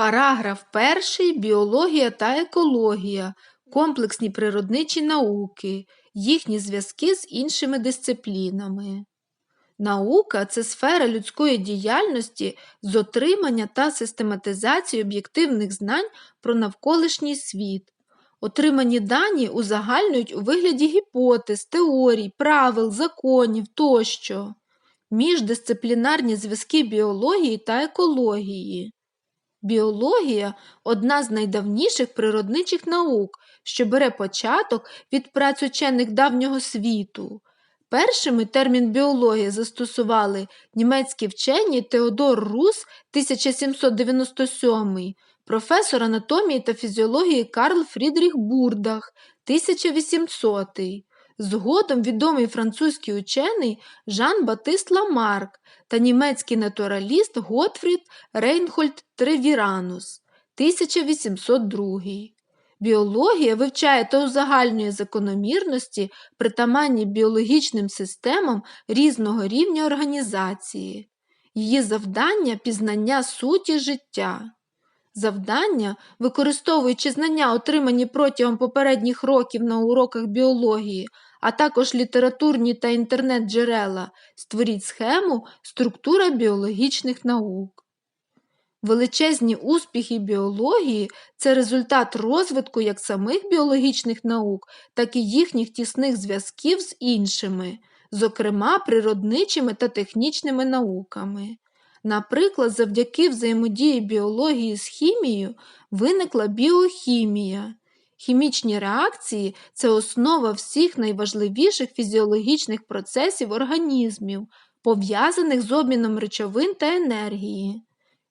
Параграф 1. Біологія та екологія. Комплексні природничі науки. Їхні зв'язки з іншими дисциплінами. Наука це сфера людської діяльності з отримання та систематизації об'єктивних знань про навколишній світ. Отримані дані узагальнюють у вигляді гіпотез, теорій, правил, законів тощо. Міждисциплінарні зв'язки біології та екології. Біологія одна з найдавніших природничих наук, що бере початок від праць учених давнього світу. Першими термін біологія застосували німецькі вчені Теодор Рус 1797, професор анатомії та фізіології Карл Фрідріх Бурдах 1800. Згодом відомий французький учений Жан Батист Ламарк та німецький натураліст Готфрід Рейнхольд Тревіранус 1802. Біологія вивчає та узагальнює закономірності, притаманні біологічним системам різного рівня організації. Її завдання пізнання суті життя. Завдання, використовуючи знання, отримані протягом попередніх років на уроках біології, а також літературні та інтернет-джерела, створіть схему структура біологічних наук. Величезні успіхи біології це результат розвитку як самих біологічних наук, так і їхніх тісних зв'язків з іншими, зокрема природничими та технічними науками. Наприклад, завдяки взаємодії біології з хімією виникла біохімія. Хімічні реакції це основа всіх найважливіших фізіологічних процесів організмів, пов'язаних з обміном речовин та енергії.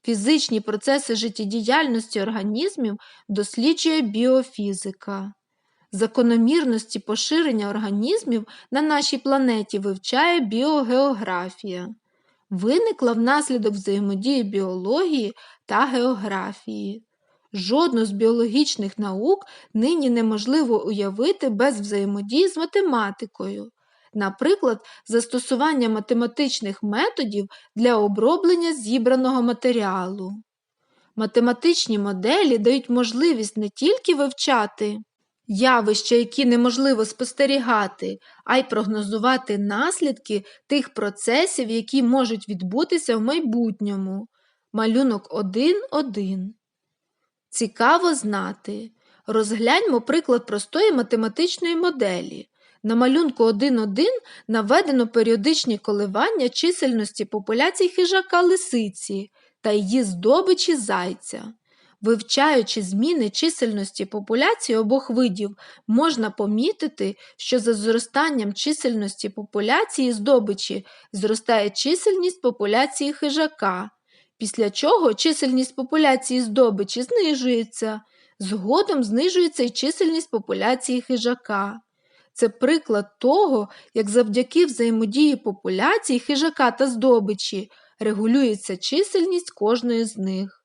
Фізичні процеси життєдіяльності організмів досліджує біофізика. Закономірності поширення організмів на нашій планеті вивчає біогеографія. Виникла внаслідок взаємодії біології та географії. Жодну з біологічних наук нині неможливо уявити без взаємодії з математикою, наприклад, застосування математичних методів для оброблення зібраного матеріалу. Математичні моделі дають можливість не тільки вивчати явища, які неможливо спостерігати, а й прогнозувати наслідки тих процесів, які можуть відбутися в майбутньому. Малюнок 1.1. Цікаво знати. Розгляньмо приклад простої математичної моделі. На малюнку 1.1 наведено періодичні коливання чисельності популяцій хижака лисиці та її здобичі зайця. Вивчаючи зміни чисельності популяції обох видів, можна помітити, що за зростанням чисельності популяції здобичі зростає чисельність популяції хижака, після чого чисельність популяції здобичі знижується, згодом знижується й чисельність популяції хижака. Це приклад того, як завдяки взаємодії популяцій хижака та здобичі регулюється чисельність кожної з них.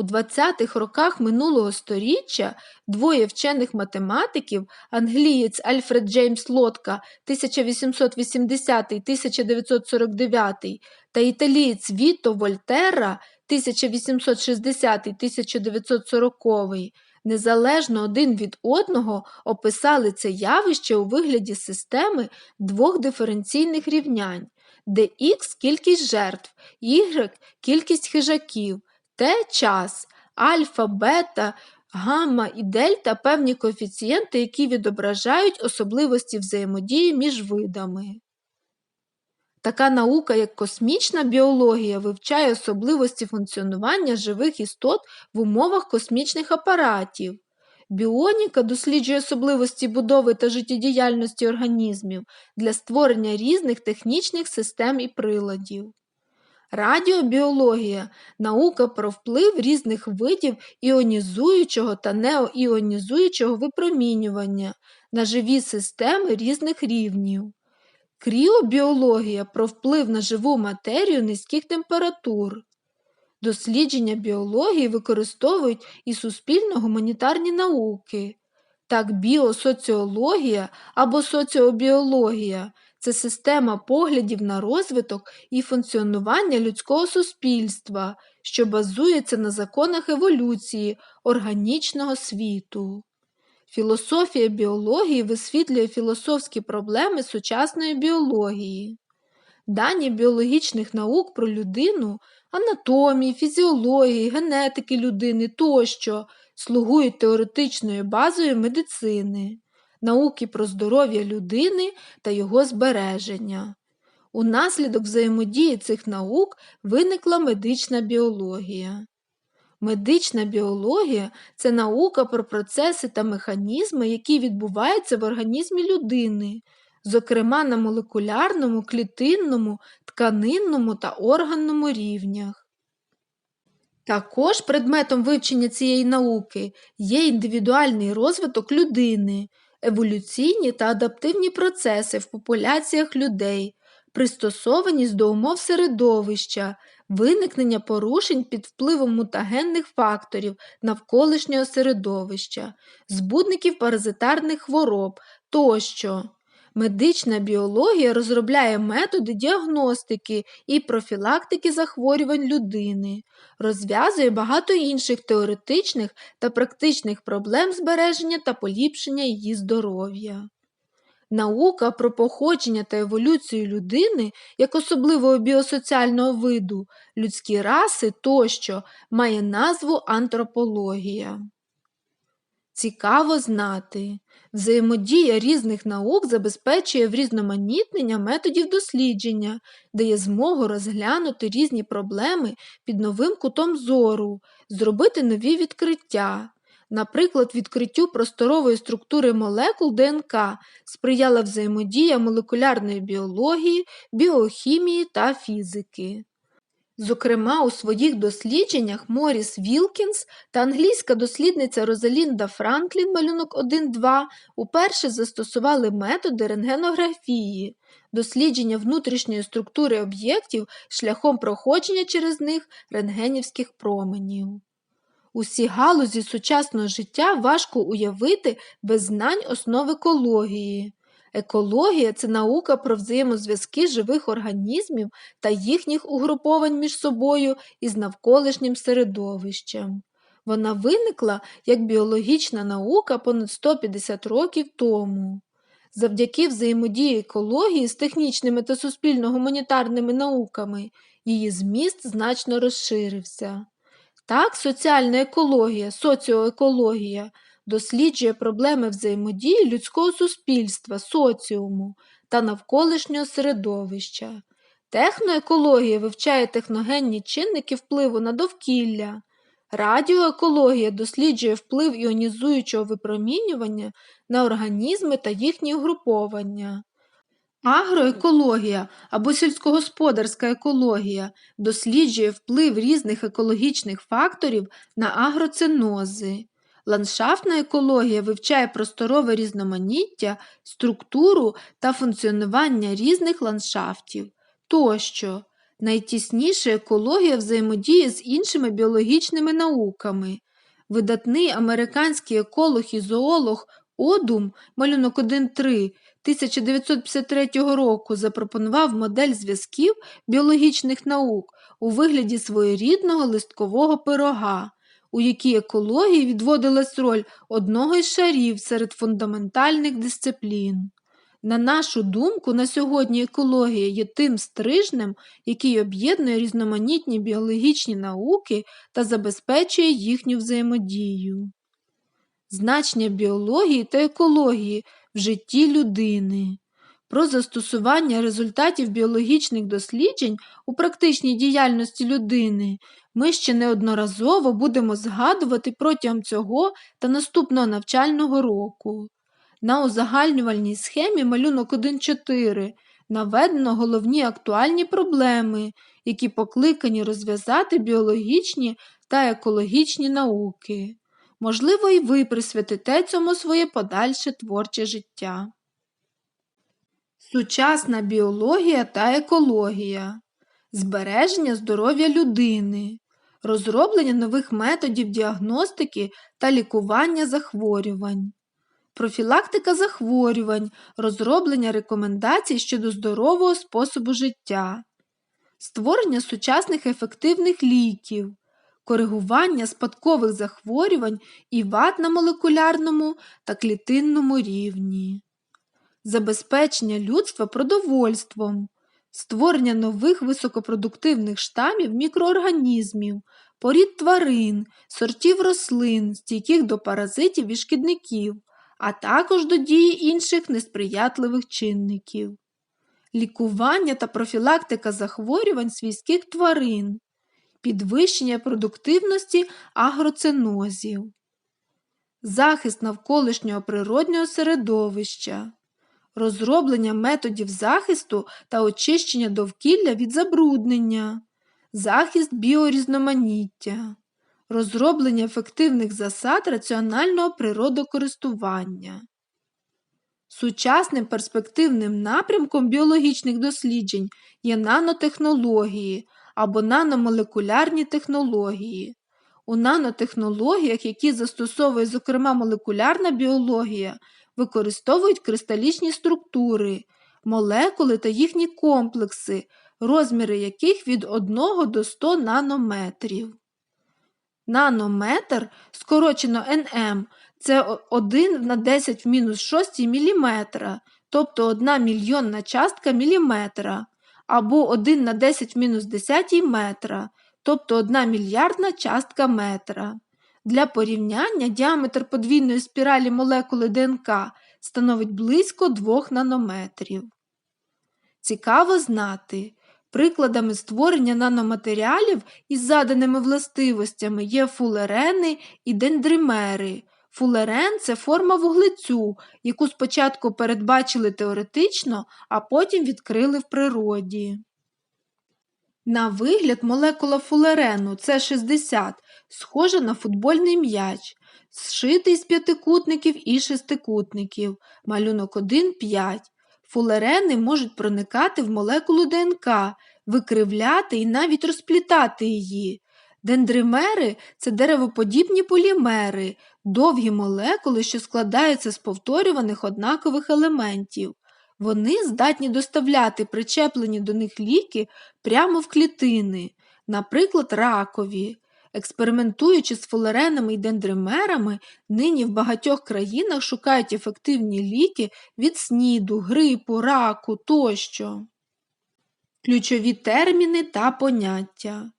У 20-х роках минулого століття двоє вчених математиків, англієць Альфред Джеймс Лотка 1880-1949 та італієць Віто Вольтерра 1860-1940 незалежно один від одного описали це явище у вигляді системи двох диференційних рівнянь, де х кількість жертв, y кількість хижаків. Т час, альфа, бета, гамма і дельта певні коефіцієнти, які відображають особливості взаємодії між видами. Така наука, як космічна біологія, вивчає особливості функціонування живих істот в умовах космічних апаратів. Біоніка досліджує особливості будови та життєдіяльності організмів для створення різних технічних систем і приладів. Радіобіологія наука про вплив різних видів іонізуючого та неоіонізуючого випромінювання на живі системи різних рівнів. Кріобіологія про вплив на живу матерію низьких температур. Дослідження біології використовують і суспільно-гуманітарні науки. Так, біосоціологія або соціобіологія це система поглядів на розвиток і функціонування людського суспільства, що базується на законах еволюції органічного світу. Філософія біології висвітлює філософські проблеми сучасної біології. Дані біологічних наук про людину, анатомії, фізіології, генетики людини тощо слугують теоретичною базою медицини, науки про здоров'я людини та його збереження. Унаслідок взаємодії цих наук виникла медична біологія. Медична біологія це наука про процеси та механізми, які відбуваються в організмі людини, зокрема на молекулярному, клітинному, тканинному та органному рівнях. Також предметом вивчення цієї науки є індивідуальний розвиток людини, еволюційні та адаптивні процеси в популяціях людей, пристосованість до умов середовища, виникнення порушень під впливом мутагенних факторів навколишнього середовища, збудників паразитарних хвороб тощо. Медична біологія розробляє методи діагностики і профілактики захворювань людини, розв'язує багато інших теоретичних та практичних проблем збереження та поліпшення її здоров'я. Наука про походження та еволюцію людини як особливого біосоціального виду, людські раси тощо має назву антропологія. Цікаво знати, взаємодія різних наук забезпечує врізноманітнення методів дослідження, дає змогу розглянути різні проблеми під новим кутом зору, зробити нові відкриття. Наприклад, відкриттю просторової структури молекул ДНК сприяла взаємодія молекулярної біології, біохімії та фізики. Зокрема, у своїх дослідженнях Моріс Вілкінс та англійська дослідниця Розалінда Франклін малюнок 1-2 уперше застосували методи рентгенографії, дослідження внутрішньої структури об'єктів шляхом проходження через них рентгенівських променів. Усі галузі сучасного життя важко уявити без знань основ екології. Екологія це наука про взаємозв'язки живих організмів та їхніх угруповань між собою і з навколишнім середовищем. Вона виникла як біологічна наука понад 150 років тому. Завдяки взаємодії екології з технічними та суспільно-гуманітарними науками її зміст значно розширився. Так, соціальна екологія, соціоекологія досліджує проблеми взаємодії людського суспільства, соціуму та навколишнього середовища. Техноекологія вивчає техногенні чинники впливу на довкілля. Радіоекологія досліджує вплив іонізуючого випромінювання на організми та їхні угруповання. Агроекологія або сільськогосподарська екологія досліджує вплив різних екологічних факторів на агроцинози. Ландшафтна екологія вивчає просторове різноманіття, структуру та функціонування різних ландшафтів тощо. Найтісніша екологія взаємодіє з іншими біологічними науками. Видатний американський еколог і зоолог Одум малюнок 1.3 1953 року запропонував модель зв'язків біологічних наук у вигляді своєрідного листкового пирога, у якій екології відводилась роль одного із шарів серед фундаментальних дисциплін. На нашу думку, на сьогодні екологія є тим стрижнем, який об'єднує різноманітні біологічні науки та забезпечує їхню взаємодію. Значення біології та екології в житті людини. Про застосування результатів біологічних досліджень у практичній діяльності людини ми ще неодноразово будемо згадувати протягом цього та наступного навчального року. На узагальнювальній схемі малюнок 1.4 наведено головні актуальні проблеми, які покликані розв'язати біологічні та екологічні науки. Можливо, і ви присвятите цьому своє подальше творче життя. Сучасна біологія та екологія, збереження здоров'я людини, розроблення нових методів діагностики та лікування захворювань, профілактика захворювань, розроблення рекомендацій щодо здорового способу життя, створення сучасних ефективних ліків, коригування спадкових захворювань і вад на молекулярному та клітинному рівні, забезпечення людства продовольством, створення нових високопродуктивних штамів мікроорганізмів, порід тварин, сортів рослин, стійких до паразитів і шкідників, а також до дії інших несприятливих чинників, лікування та профілактика захворювань свійських тварин, підвищення продуктивності агроценозів, захист навколишнього природнього середовища, розроблення методів захисту та очищення довкілля від забруднення, захист біорізноманіття, розроблення ефективних засад раціонального природокористування. Сучасним перспективним напрямком біологічних досліджень є нанотехнології або наномолекулярні технології. У нанотехнологіях, які застосовує, зокрема, молекулярна біологія, використовують кристалічні структури, молекули та їхні комплекси, розміри яких від 1 до 100 нанометрів. Нанометр, скорочено НМ, це 1 на 10 в мінус 6 мм, тобто 1 мільйонна частка міліметра, або 1 на 10 в мінус 10 метра, тобто 1 мільярдна частка метра. Для порівняння діаметр подвійної спіралі молекули ДНК становить близько 2 нанометрів. Цікаво знати, прикладами створення наноматеріалів із заданими властивостями є фулерени і дендримери. Фулерен це форма вуглецю, яку спочатку передбачили теоретично, а потім відкрили в природі. На вигляд молекула фулерену С60 схожа на футбольний м'яч, зшитий з п'ятикутників і шестикутників, малюнок 1 5. Фулерени можуть проникати в молекулу ДНК, викривляти і навіть розплітати її. Дендримери це деревоподібні полімери, довгі молекули, що складаються з повторюваних однакових елементів. Вони здатні доставляти причеплені до них ліки прямо в клітини, наприклад, ракові. Експериментуючи з фулеренами і дендримерами, нині в багатьох країнах шукають ефективні ліки від сніду, грипу, раку тощо. Ключові терміни та поняття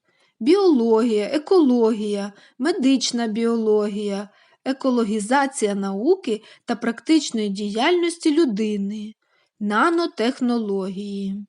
біологія, екологія, медична біологія, екологізація науки та практичної діяльності людини, нанотехнології.